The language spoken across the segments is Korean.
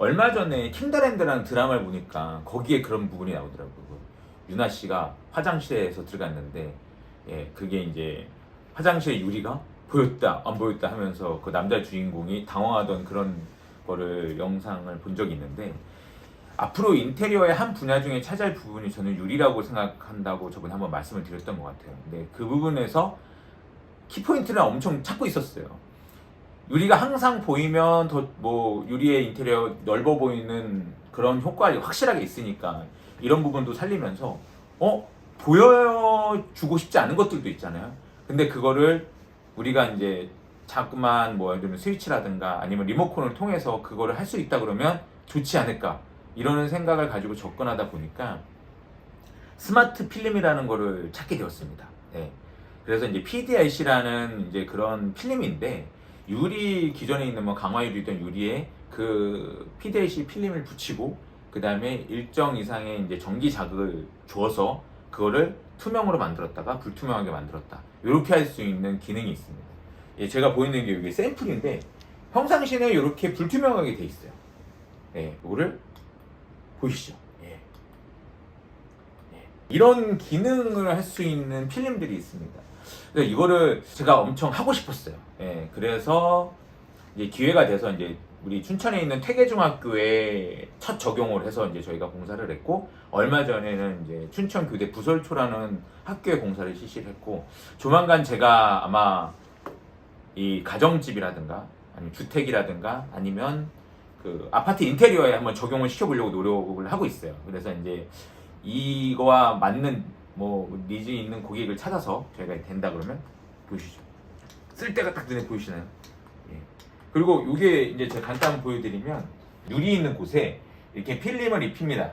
얼마 전에 킹더랜드라는 드라마를 보니까 거기에 그런 부분이 나오더라고요. 유나 씨가 화장실에서 들어갔는데 예, 그게 이제 화장실 유리가 보였다 안 보였다 하면서 그 남자 주인공이 당황하던 그런 거를 영상을 본 적이 있는데 앞으로 인테리어의 한 분야 중에 차지할 부분이 저는 유리라고 생각한다고 저번에 한번 말씀을 드렸던 것 같아요. 근데 그 부분에서 키포인트를 엄청 찾고 있었어요. 유리가 항상 보이면 더 뭐 유리의 인테리어 넓어 보이는 그런 효과가 확실하게 있으니까 이런 부분도 살리면서 어 보여주고 싶지 않은 것들도 있잖아요. 근데 그거를 우리가 이제 자꾸만 뭐 예를 들면 스위치라든가 아니면 리모컨을 통해서 그거를 할 수 있다 그러면 좋지 않을까 이런 생각을 가지고 접근하다 보니까 스마트 필름이라는 거를 찾게 되었습니다. 네. 그래서 이제 PDIC라는 이제 그런 필름인데 유리 기존에 있는 뭐 강화 유리든 유리에 그 PDIC 필름을 붙이고 그 다음에 일정 이상의 이제 전기 자극을 주어서 그거를 투명으로 만들었다가 불투명하게 만들었다. 이렇게 할 수 있는 기능이 있습니다. 예, 제가 보이는 게 이게 샘플인데 평상시에 이렇게 불투명하게 돼 있어요. 예, 이거를 보이시죠? 이런 기능을 할 수 있는 필름들이 있습니다. 이거를 제가 엄청 하고 싶었어요. 예, 그래서 이제 기회가 돼서 이제 우리 춘천에 있는 태계중학교에 첫 적용을 해서 이제 저희가 공사를 했고 얼마 전에는 이제 춘천교대 부설초라는 학교에 공사를 실시를 했고 조만간 제가 아마 이 가정집이라든가 아니면 주택이라든가 아니면 그 아파트 인테리어에 한번 적용을 시켜보려고 노력을 하고 있어요. 그래서 이제 이거와 맞는 뭐 니즈 있는 고객을 찾아서 저희가 된다 그러면 보시죠. 쓸 때가 딱 눈에 보이시나요? 예. 그리고 이게 이제 제가 간단 보여드리면 유리 있는 곳에 이렇게 필름을 입힙니다.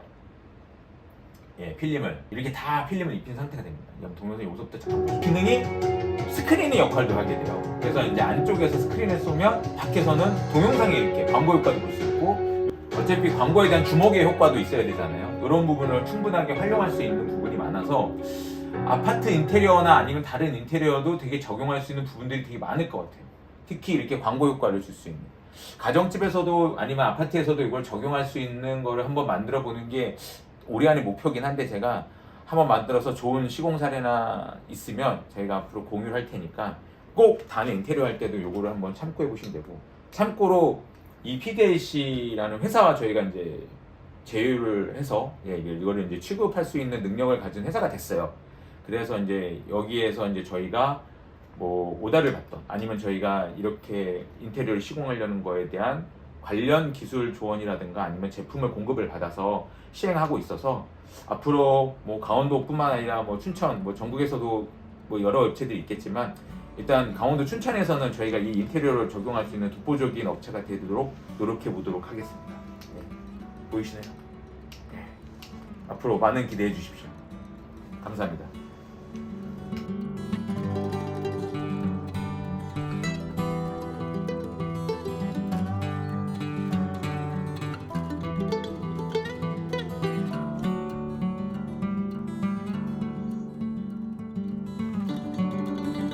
예, 필름을 이렇게 다 필름을 입힌 상태가 됩니다. 동영상 여기서부터 잠깐 보시죠. 기능이 스크린의 역할도 하게 돼요. 그래서 이제 안쪽에서 스크린을 쏘면 밖에서는 동영상에 이렇게 광고 효과도 볼 수 있고 어차피 광고에 대한 주목의 효과도 있어야 되잖아요. 이런 부분을 충분하게 활용할 수 있는 부분이 많아서 아파트 인테리어나 아니면 다른 인테리어도 되게 적용할 수 있는 부분들이 되게 많을 것 같아요. 특히 이렇게 광고 효과를 줄 수 있는. 가정집에서도 아니면 아파트에서도 이걸 적용할 수 있는 거를 한번 만들어 보는 게 올해 안의 목표긴 한데 제가 한번 만들어서 좋은 시공 사례나 있으면 저희가 앞으로 공유를 할 테니까 꼭 다음에 인테리어 할 때도 요거를 한번 참고해 보시면 되고 참고로 이 PDAC라는 회사와 저희가 이제 제휴를 해서 예, 이거를 이제 취급할 수 있는 능력을 가진 회사가 됐어요. 그래서 이제 여기에서 이제 저희가 뭐 오다를 받던 아니면 저희가 이렇게 인테리어를 시공하려는 거에 대한 관련 기술 조언이라든가 아니면 제품을 공급을 받아서 시행하고 있어서 앞으로 뭐 강원도뿐만 아니라 뭐 춘천 뭐 전국에서도 뭐 여러 업체들이 있겠지만 일단 강원도 춘천에서는 저희가 이 인테리어를 적용할 수 있는 독보적인 업체가 되도록 노력해 보도록 하겠습니다. 네. 보이시나요? 네. 앞으로 많은 기대해 주십시오. 감사합니다.